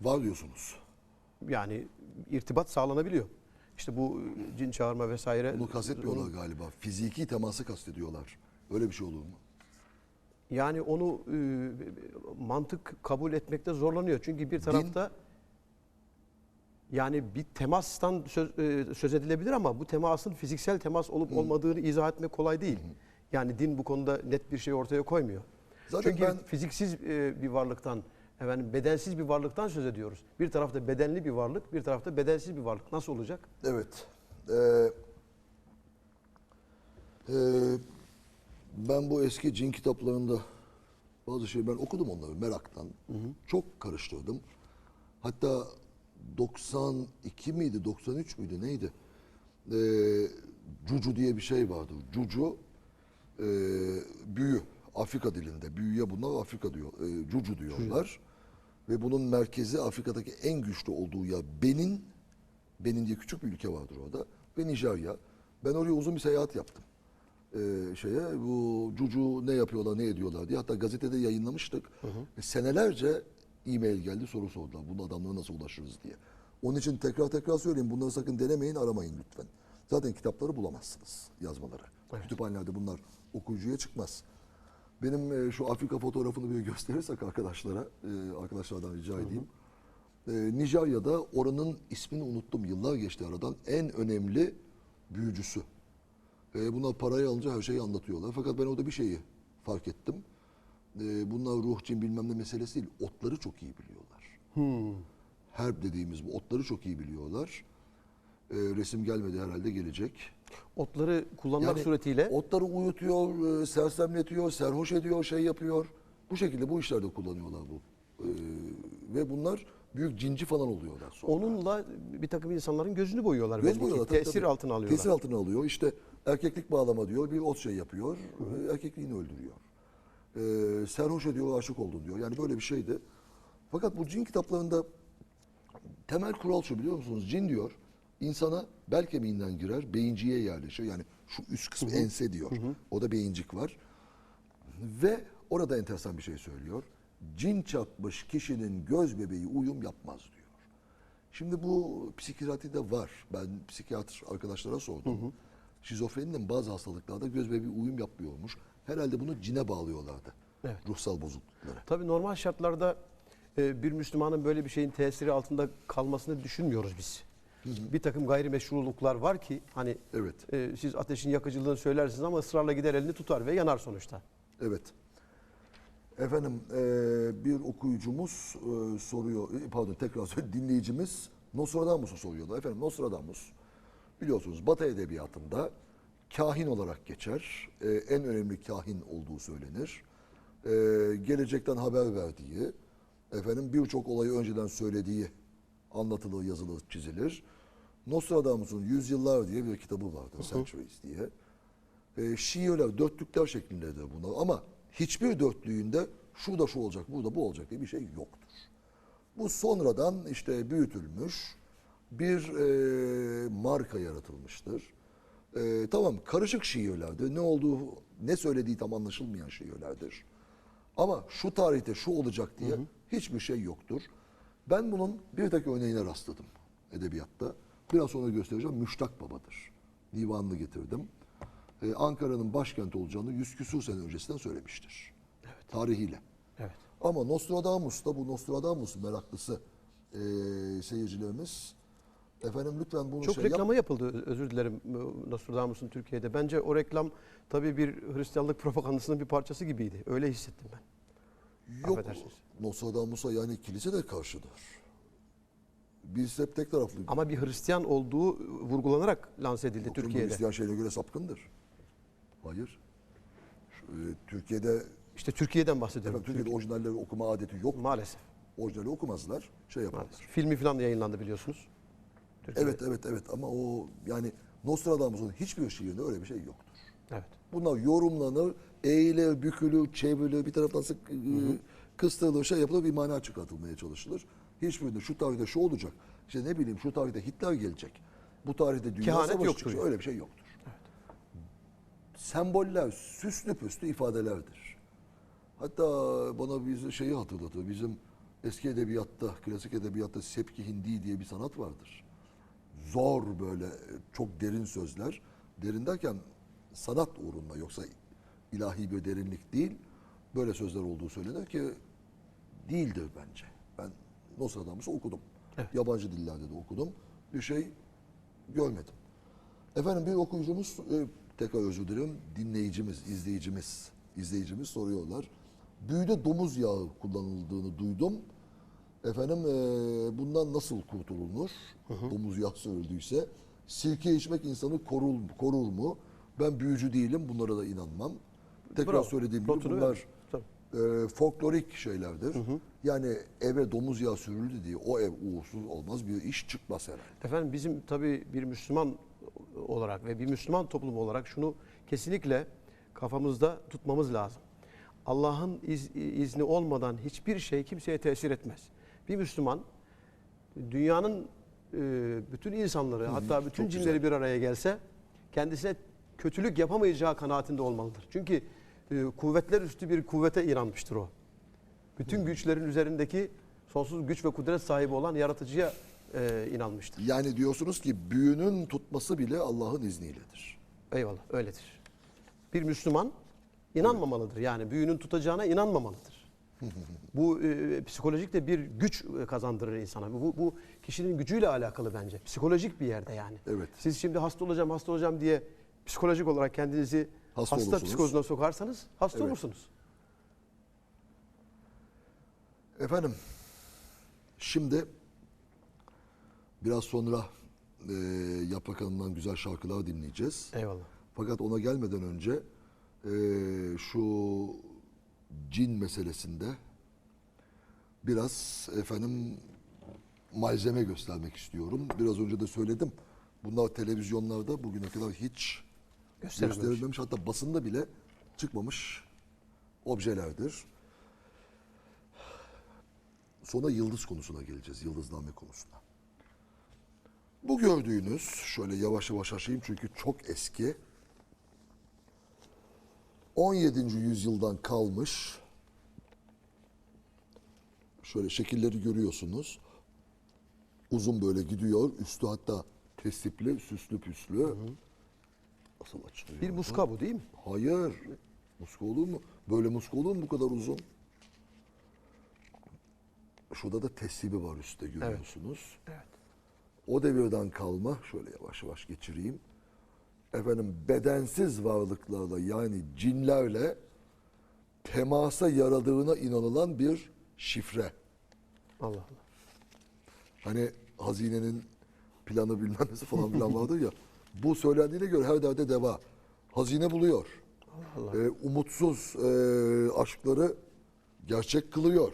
Var diyorsunuz. Yani irtibat sağlanabiliyor. İşte bu e, cin çağırma vesaire. Bunu kastetmiyorlar galiba. Fiziki teması kastediyorlar. Öyle bir şey olur mu? Yani onu e, mantık kabul etmekte zorlanıyor. Çünkü bir tarafta yani bir temastan söz, e, söz edilebilir ama bu temasın fiziksel temas olup olmadığını izah etmek kolay değil. Yani din bu konuda net bir şey ortaya koymuyor. Zaten Çünkü ben- fiziksiz e, bir varlıktan, efendim bedensiz bir varlıktan söz ediyoruz. Bir tarafta bedenli bir varlık, bir tarafta bedensiz bir varlık. Nasıl olacak? Evet. Ee, e, ben bu eski cin kitaplarında bazı şey ben okudum onları meraktan. Çok karıştırdım. Hatta 92 miydi 93 müydü neydi? Ee, cucu diye bir şey vardı. Cucu e, büyü Afrika dilinde. Büyüye bunlar Afrika diyor. E, cucu diyorlar. Ve bunun merkezi Afrika'daki en güçlü olduğu ya Benin Benin diye küçük bir ülke vardır orada. Ve Nijerya. Ben oraya uzun bir seyahat yaptım. Ee, şeye bu Cucu ne yapıyorlar ne ediyorlar diye. Hatta gazetede yayınlamıştık. Ve senelerce e-mail geldi soru sordular. Bunun adamlara nasıl ulaşırız diye. Onun için tekrar tekrar söyleyeyim. Bunları sakın denemeyin aramayın lütfen. Zaten kitapları bulamazsınız yazmaları. Kütüphanelerde bunlar okuyucuya çıkmaz. Benim e, şu Afrika fotoğrafını bir gösterirsek arkadaşlara, e, arkadaşlardan rica edeyim. E, Nijerya'da oranın ismini unuttum. Yıllar geçti aradan. En önemli büyücüsü. E, bunlar parayı alınca her şeyi anlatıyorlar. Fakat ben orada bir şeyi fark ettim. E, bunlar ruh, cin bilmem ne meselesi değil. Otları çok iyi biliyorlar. Herb dediğimiz bu otları çok iyi biliyorlar. E, resim gelmedi herhalde gelecek. Otları kullanmak Yani suretiyle Otları uyutuyor, e, sersemletiyor, serhoş ediyor, şey yapıyor. Bu şekilde bu işlerde kullanıyorlar bu. E, ve bunlar büyük cinci falan oluyorlar sonra. onunla bir takım insanların gözünü boyuyorlar. Belli ki. boyuyorlar, tabii, Tesir tabii. altına alıyorlar. Tesir altına alıyor. İşte erkeklik bağlama diyor, bir ot şey yapıyor, e, erkekliğini öldürüyor. E, serhoş ediyor, aşık oldun diyor. Yani böyle bir şeydi. Fakat bu cin kitaplarında temel kural şu biliyor musunuz? Cin diyor insana bel kemiğinden girer, beyinciye yerleşir. Yani şu üst kısmı ense diyor. O da beyincik var. Ve orada enteresan bir şey söylüyor. Cin çarpmış kişinin göz bebeği uyum yapmaz diyor. Şimdi bu psikiyatride var. Ben psikiyatr arkadaşlara sordum. Şizofreninin bazı hastalıklarda göz bebeği uyum yapmıyormuş. Herhalde bunu cine bağlıyorlardı. Evet. Ruhsal bozuklukları. Tabii normal şartlarda e, bir Müslümanın böyle bir şeyin tesiri altında kalmasını düşünmüyoruz biz. Bir takım gayrimeşruluklar var ki hani Evet. e, siz ateşin yakıcılığını söylersiniz ama ısrarla gider elini tutar ve yanar sonuçta. Evet. Efendim eee, bir okuyucumuz eee, soruyor, e, pardon tekrar söyleyeyim, dinleyicimiz Nostradamus'u soruyordu. Efendim Nostradamus biliyorsunuz Batı edebiyatında kahin olarak geçer. Eee, en önemli kahin olduğu söylenir. Eee, gelecekten haber verdiği, efendim birçok olayı önceden söylediği anlatılır, yazılır, çizilir. Nostradamus'un Yüzyıllar diye bir kitabı vardır, Centuries diye. E, şiirler, dörtlükler şeklindedir bunlar. Ama hiçbir dörtlüğünde şurada şu olacak, burada bu olacak diye bir şey yoktur. Bu sonradan işte büyütülmüş bir e, marka yaratılmıştır. E, tamam karışık şiirlerdir. Ne olduğu, ne söylediği tam anlaşılmayan şiirlerdir. Ama şu tarihte şu olacak diye hiçbir şey yoktur. Ben bunun bir tek örneğine rastladım edebiyatta. Biraz sonra göstereceğim. Müştak Baba'dır. Divanını getirdim. Ee, Ankara'nın başkenti olacağını yüz küsur sene öncesinden söylemiştir. Tarihiyle. Evet. Ama Nostradamus da bu Nostradamus meraklısı e, seyircilerimiz efendim lütfen bunu Çok şey yap- reklamı yapıldı özür dilerim Nostradamus'un Türkiye'de. Bence o reklam tabii bir Hristiyanlık propagandasının bir parçası gibiydi. Öyle hissettim ben. Yok Affedersiniz. Nostradamus'a yani kilise de karşıdır. Biz hep tek taraflı. Ama bir Hristiyan olduğu vurgulanarak lanse edildi Yok, Türkiye'de. Hristiyan şeyine göre sapkındır. Hayır. Şu, e, Türkiye'de İşte Türkiye'den bahsediyorum. efendim, Türkiye'de orijinalleri okuma adeti yok. Maalesef. Orijinali okumazlar. Şey yaparlar. Maalesef. Filmi falan da yayınlandı biliyorsunuz. Türkiye'de. Evet evet evet ama o yani Nostradamus'un hiçbir şiirinde öyle bir şey yoktur. Evet. Bunlar yorumlanır, eğilir, bükülür, çevrilir, bir taraftan sık e, kıstırılır, şey yapılır, bir mana çıkartılmaya çalışılır. Hiçbirinde şu tarihte şu olacak, işte ne bileyim şu tarihte Hitler gelecek, bu tarihte dünya Kehanet savaşı yoktur çıkacak, öyle bir şey yoktur. Semboller süslü püslü ifadelerdir. Hatta bana bir şeyi hatırlatır, bizim eski edebiyatta, klasik edebiyatta sepki hindi diye bir sanat vardır. Zor böyle çok derin sözler. Derin derken sanat uğrunda yoksa ilahi bir derinlik değil. Böyle sözler olduğu söylenir ki değildir bence. Ben Nostradamus'u okudum. Evet. Yabancı dillerde de okudum. Bir şey görmedim. Efendim bir okuyucumuz, e, tekrar özür dilerim, dinleyicimiz, izleyicimiz, izleyicimiz soruyorlar. Büyüde domuz yağı kullanıldığını duydum. Efendim e, bundan nasıl kurtulunur? Domuz yağı sürüldüyse. Sirke içmek insanı korur, korur mu? Ben büyücü değilim, bunlara da inanmam. Tekrar Bravo. söylediğim gibi Notunu bunlar vermiş. E, folklorik şeylerdir. Yani eve domuz yağı sürüldü diye o ev uğursuz olmaz bir iş çıkmaz herhalde. Efendim bizim tabii bir Müslüman olarak ve bir Müslüman toplum olarak şunu kesinlikle kafamızda tutmamız lazım. Allah'ın iz- izni olmadan hiçbir şey kimseye tesir etmez. Bir Müslüman dünyanın e, bütün insanları hatta bütün cinleri bir araya gelse kendisine kötülük yapamayacağı kanaatinde olmalıdır. Çünkü e, kuvvetler üstü bir kuvvete inanmıştır o. Bütün güçlerin üzerindeki sonsuz güç ve kudret sahibi olan yaratıcıya e, inanmıştır. Yani diyorsunuz ki büyünün tutması bile Allah'ın izniyledir. Eyvallah öyledir. Bir Müslüman inanmamalıdır. Yani büyünün tutacağına inanmamalıdır. bu e, psikolojik de bir güç e, kazandırır insana. Bu, bu kişinin gücüyle alakalı bence. Psikolojik bir yerde yani. Evet. Siz şimdi hasta olacağım, hasta olacağım diye psikolojik olarak kendinizi Hasta hasta, olursunuz. psikozuna sokarsanız hasta Evet. olursunuz. Efendim, şimdi biraz sonra e, Yaprak Hanım'dan güzel şarkılar dinleyeceğiz. Eyvallah. Fakat ona gelmeden önce e, şu cin meselesinde biraz efendim malzeme göstermek istiyorum. Biraz önce de söyledim. Bunlar televizyonlarda bugüne kadar hiç Gösterilmemiş. gösterilmemiş hatta basında bile çıkmamış objelerdir. Sonra yıldız konusuna geleceğiz. Yıldızname konusuna. Bu gördüğünüz şöyle yavaş yavaş açayım çünkü çok eski. 17. yüzyıldan kalmış. Şöyle şekilleri görüyorsunuz. Uzun böyle gidiyor. Üstü hatta tesipli, süslü püslü. Nasıl açılıyor? Bir muska bu değil mi? Hayır. Muska olur mu? Böyle muska olur mu bu kadar uzun? Şurada da tesibi var üstte görüyorsunuz. Evet. O devirden kalma, şöyle yavaş yavaş geçireyim. Efendim bedensiz varlıklarla yani cinlerle temasa yaradığına inanılan bir şifre. Allah Allah. Hani hazinenin planı bilmem nesi falan filan vardır ya. Bu söylendiğine göre her derde deva. Hazine buluyor. Ee, umutsuz e, aşkları gerçek kılıyor.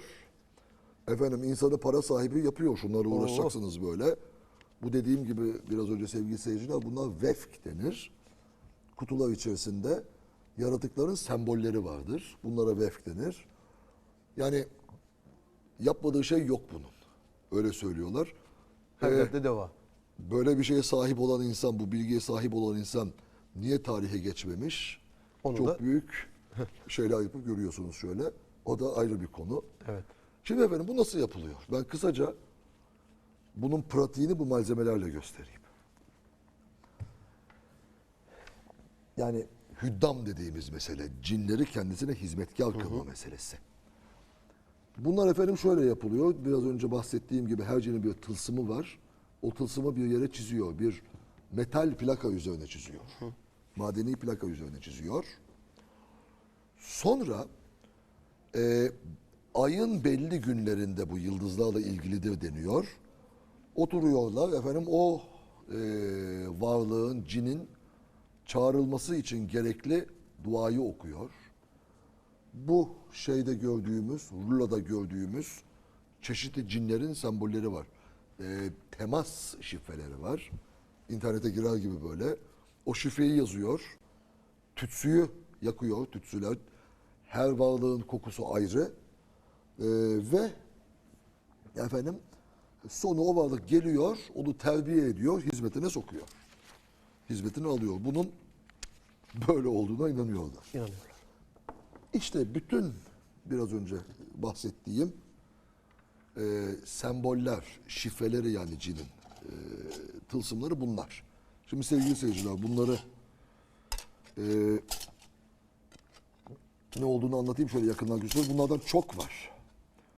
Efendim insanı para sahibi yapıyor. Şunlarla uğraşacaksınız böyle. Bu dediğim gibi biraz önce sevgili seyirciler bunlar vefk denir. Kutular içerisinde yaratıkların sembolleri vardır. Bunlara vefk denir. Yani yapmadığı şey yok bunun. Öyle söylüyorlar. Her Ee, derde deva. Böyle bir şeye sahip olan insan, bu bilgiye sahip olan insan niye tarihe geçmemiş? Onu Çok da- büyük şeyler yapıp görüyorsunuz şöyle. O da ayrı bir konu. Evet. Şimdi efendim bu nasıl yapılıyor? Ben kısaca bunun pratiğini bu malzemelerle göstereyim. Yani hüddam dediğimiz mesele, cinleri kendisine hizmetkar kılma meselesi. Bunlar efendim şöyle yapılıyor. Biraz önce bahsettiğim gibi her cinin bir tılsımı var. O tılsımı bir yere çiziyor. Bir metal plaka üzerine çiziyor. Madeni plaka üzerine çiziyor. Sonra e, ayın belli günlerinde bu yıldızlarla ilgilidir deniyor. Oturuyorlar efendim o e, varlığın, cinin çağrılması için gerekli duayı okuyor. Bu şeyde gördüğümüz, ruloda gördüğümüz çeşitli cinlerin sembolleri var. E, temas şifreleri var. İnternete girer gibi böyle. O şifreyi yazıyor. Tütsüyü yakıyor, tütsüler. Her varlığın kokusu ayrı. Ee, ve efendim sonu o varlık geliyor, onu terbiye ediyor, hizmetine sokuyor. Hizmetini alıyor. Bunun böyle olduğuna inanıyorlar. İnanıyorlar. İşte bütün biraz önce bahsettiğim e, semboller, şifreleri yani cinin e, tılsımları bunlar. Şimdi sevgili seyirciler bunları e, ne olduğunu anlatayım şöyle yakından göstereyim. Bunlardan çok var.